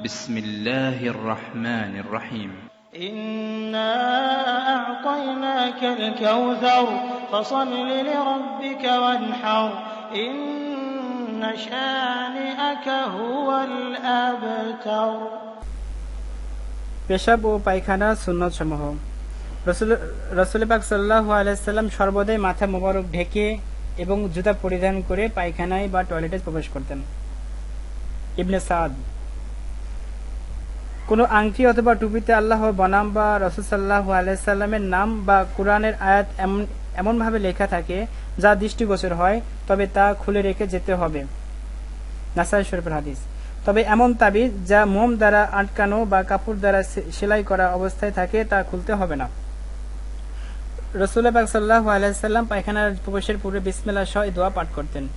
بسم الله الرحمن الرحيم إنا أعطيناك الكوثر فصل لربك وانحر إن شانئك هو الأبتر পেশাব ও পায়খানা সুন্নত সমূহ রসুল পাক সাল্লাহ আলাইসাল্লাম সর্বদাই মাথা মোবারক ঢেকে এবং জুতা পরিধান করে পায়খানায় বা টয়লেটে প্রবেশ করতেন ইবনে সাদ কোনো আংটি অথবা টুপিতে আল্লাহ বনাম বা রসুল সাল্লাহ আলাইসাল্লামের নাম বা কোরআনের আয়াত এমন এমনভাবে লেখা থাকে যা দৃষ্টিগোচর হয়, তবে তা খুলে রেখে যেতে হবে। নাসাই হাদিস। তবে এমন তাবিজ যা মোম দ্বারা আটকানো বা কাপড় দ্বারা সেলাই করা অবস্থায় থাকে, তা খুলতে হবে না। রসুল্লাহ সাল্লাহ আলাইসাল্লাম পায়খানার প্রবেশের পূর্বে বিসমিল্লা সহ দোয়া পাঠ করতেন।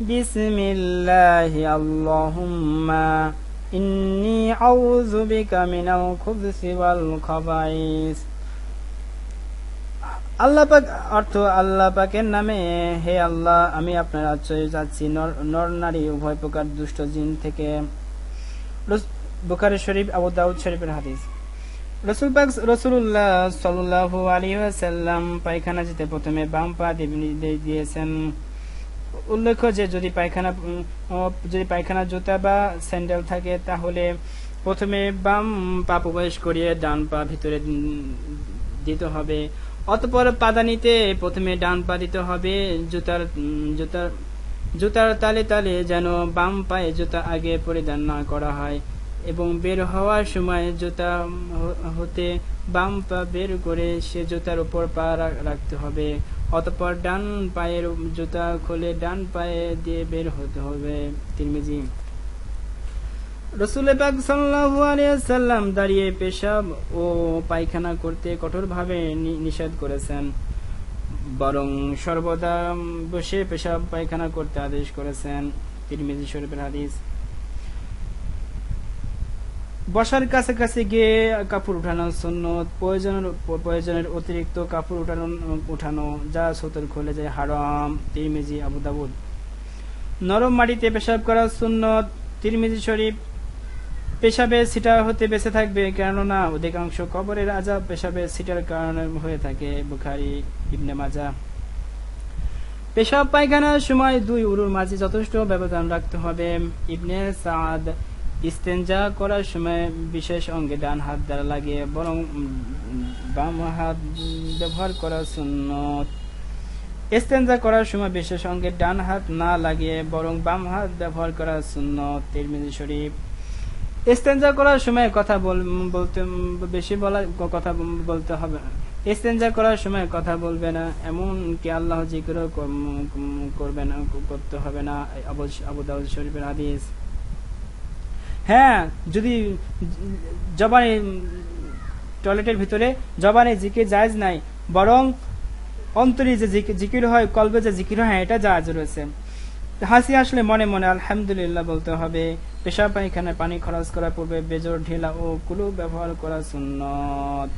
বিসমিল্লাহ আল্লাহুম্মা আউযু বিকা মিনাল খুবসি ওয়াল খাবাইস। আল্লাহ পাক অর্থ আল্লাহ পাকের নামে, হে আল্লাহ, আমি আপনার আশ্রয় যাচ্ছি নর, নারী উভয় প্রকার দুষ্ট জিন থেকে। বুখারি শরীফ, আবু দাউদ শরীফের হাদিস। রসুল পাক রসুল্লাহ সাল্লাহ আলী সাল্লাম পায়খানা যেতে প্রথমে বাম পা দিয়েছেন। উল্লেখ্য যে যদি পায়খানা যদি পায়খানা জুতা বা স্যান্ডেল থাকে, তাহলে প্রথমে বাম পা প্রবেশ করিয়ে ডান পা ভিতরে দিতে হবে। অতপর পাদানিতে প্রথমে ডান পা দিতে হবে, জুতার জুতার জুতার তালে তালে যেন বাম পায়ে জুতা আগে পরিধান না করা হয় এবং বের হওয়ার সময় জুতা হতে বাম পা বের করে সে জুতার উপর পা রাখতে হবে। অতপর ডান পায়ের জুতা খুলে ডান পায়ে দিয়ে বের হতে হবে তিরমিজি। রসুল পাক সাল্লাম দাঁড়িয়ে পেশাব ও পায়খানা করতে কঠোরভাবে নিষেধ করেছেন। বরং সর্বদা বসে পেশাব পায়খানা করতে আদেশ করেছেন তিরমিজি শরীফের হাদিস। বসার কাছাকাছি গিয়ে কাপড় উঠানো সুন্নত প্রয়োজনের প্রয়োজনের অতিরিক্ত কাপড় উঠানো উঠানো, যা সতর খুলে যায়, হারাম, তিরমিজি আবু দাবুদ নরম মাটিতে পেশাব করা সুন্নত তিরমিজি শরীফ পেশাবে সিটা হতে বেঁচে থাকবে, কেননা অধিকাংশ কবরের আজাব পেশাবে সিটার কারণে হয়ে থাকে, বুখারি, ইবনে মাজা পেশাব পায়খানার সময় দুই উরুর মাঝে যথেষ্ট ব্যবধান রাখতে হবে। ইবনে সাদ ইস্তেঞ্জা করার সময় বিশেষ অঙ্গে ডান হাত দ্বারা লাগিয়ে বরং বাম হাত ব্যবহার করা সুন্নত। ইস্তেঞ্জা করার সময় বিশেষ অঙ্গে ডান হাত না লাগিয়ে বরং বাম হাত ব্যবহার করা সুন্নত, তিরমিজি শরীফ। ইস্তেঞ্জা করার সময় কথা বলতে, বেশি বলা, কথা বলতে হবে ইস্তেঞ্জা করার সময় কথা বলবে না এমন কি আল্লাহ জিকির করবে না, করতে হবে না আবু দাউদ শরীফের হাদিস। হ্যাঁ যদি জবানে টয়লেটের ভিতরে জবানে জিকির জায়জ নাই, বরং অন্তরে যে জিকির হয়, কলবে যে জিকির হয় এটা জায়জ রয়েছে। হাসি আসলে মনে মনে আলহামদুলিল্লাহ বলতে হবে পেশা পায়খানায় পানি খরচ করার পূর্বে বেজর ঢিলা ও কুলু ব্যবহার করা সুন্নত।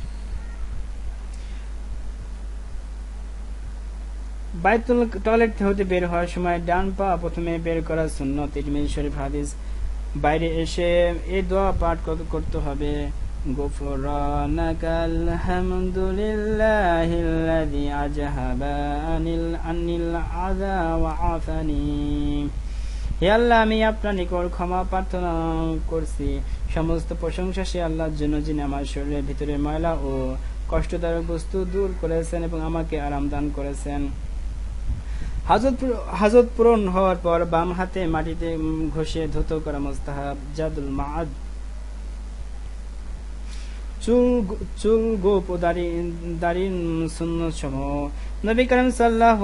বাইতুল টয়লেট হতে বের হওয়ার সময় ডান পা প্রথমে বের করা সুন্নত ইজমিল শরীফ হাদিস বাইরে এসে এই দোয়া পাঠ করতে হবে غفرانك الحمد لله الذي أجهب عن العذا وعافني হে আল্লাহ আমি আপনার নিকট ক্ষমা প্রার্থনা করছি সমস্ত প্রশংসা সে আল্লাহর জন্য যিনি আমার শরীরের ভিতরে ময়লা ও কষ্টদায়ক বস্তু দূর করেছেন এবং আমাকে আরাম দান করেছেন হাজত পূরণ হওয়ার পর বাম হাতে মাটিতে ঘষে ধুত করা মোস্তাহাব জাদুল মাদ চুল চুল গোপ দাড়ি সুন্নত সমূহ নবী করিম সাল্লাহ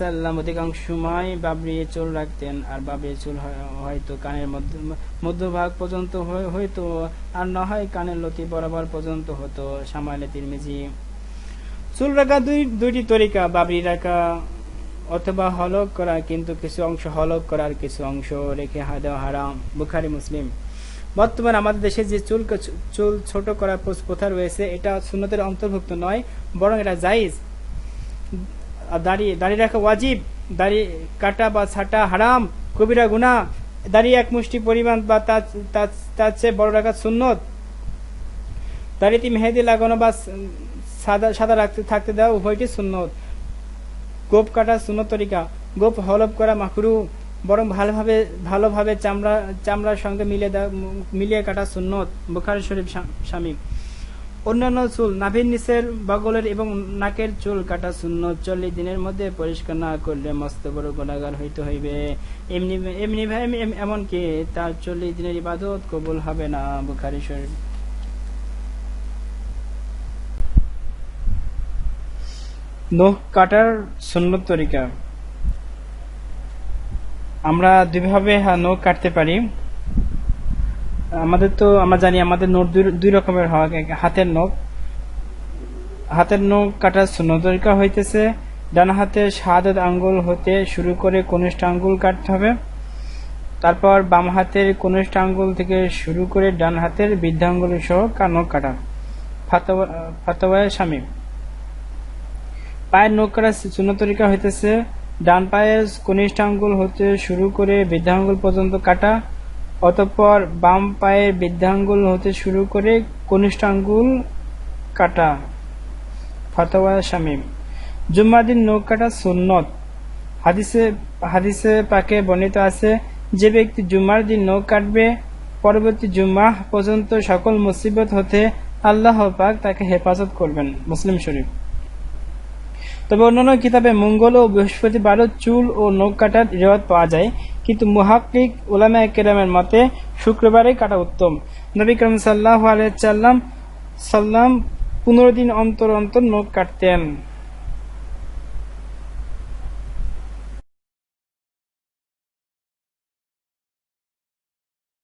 সাল্লাম অধিকাংশ সময় বাবরিয়ে চুল রাখতেন আর বাবরিয়ে চুল হয়তো কানের মধ্যভাগ পর্যন্ত হয়তো আর না হয় কানের লতি বরাবর পর্যন্ত হতো, সামালে তিরমিজি। চুল রাখা দুই দুইটি তরিকা, বাবরি রাখা অথবা হলক করা, কিন্তু কিছু অংশ হলক করার কিছু অংশ রেখে দেওয়া হারাম। বুখারি, মুসলিম। বর্তমানে আমাদের দেশে যে চুল চুল ছোট করার প্রথা রয়েছে, এটা সুন্নতের অন্তর্ভুক্ত নয়, বরং এটা জাইজ দাড়ি দাড়ি রাখা ওয়াজিব, দাড়ি কাটা বা ছাটা হারাম, কবিরা গুণা দাড়ি এক মুষ্টি পরিমাণ বা তার চেয়ে বড় রাখা সুন্নত। দাড়িতে মেহেদি লাগানো বা সাদা সাদা রাখতে, থাকতে দেওয়া উভয়টি সুন্নত। গোপ কাটা সুন্নত তরিকা গোপ হলপ করা মাকরু বরং ভালোভাবে ভালোভাবে চামড়া, চামড়ার সঙ্গে মিলে মিলিয়ে কাটা সুন্নত, বুখারি শরীফ স্বামী অন্যান্য চুল, নাভির নিচের বগলের এবং নাকের চুল কাটা শূন্য চল্লিশ দিনের মধ্যে পরিষ্কার না করলে মস্ত বড় গোলাগার হইতে হইবে। এমনি এমনি ভাই এমনকি তার চল্লিশ দিনের ইবাদত কবুল হবে না, বুখারি শরীফ। নখ কাটার সুন্নত তরিকা। আমরা দুইভাবে নখ কাটতে পারি। আমাদের তো, আমরা জানি আমাদের নখ দুই রকমের হয় হাতের নখ হাতের নখ কাটার সুন্নত তরিকা হইতেছে, ডান হাতে শাহাদত আঙ্গুল হতে শুরু করে কনিষ্ঠ আঙ্গুল কাটতে হবে। তারপর বাম হাতের কনিষ্ঠ আঙ্গুল থেকে শুরু করে ডান হাতের বৃদ্ধাঙ্গুল সহ কা- নখ কাটা। ফাতোয়া স্বামী। পায়ের নখ কাটার সুন্নত তরিকা হইতেছে, ডান পায়ের কনিষ্ঠ আঙ্গুল হতে শুরু করে বৃদ্ধাঙ্গুল পর্যন্ত কাটা, অতঃপর বাম পায়ের বৃদ্ধাঙ্গুল হতে শুরু করে কনিষ্ঠ আঙ্গুল কাটা। ফাতোয়া শামীম। জুম্মার দিন নখ কাটা সুন্নত। হাদিসে হাদিসে পাকে বর্ণিত আছে, যে ব্যক্তি জুম্মার দিন নখ কাটবে, পরবর্তী জুম্মা পর্যন্ত সকল মুসিবত হতে আল্লাহ পাক তাকে হেফাজত করবেন। মুসলিম শরীফ। তবে অন্যান্য কিতাবে মঙ্গল ও বৃহস্পতিবারও চুল ও নখ কাটার রেওয়াজ পাওয়া যায়, কিন্তু মুহাক্কিক ওলামা কেরামের মতে শুক্রবারে কাটা উত্তম। নবী করিম সাল্লাহ আলাইসাল্লাম সাল্লাম পনেরো দিন অন্তর অন্তর নখ কাটতেন।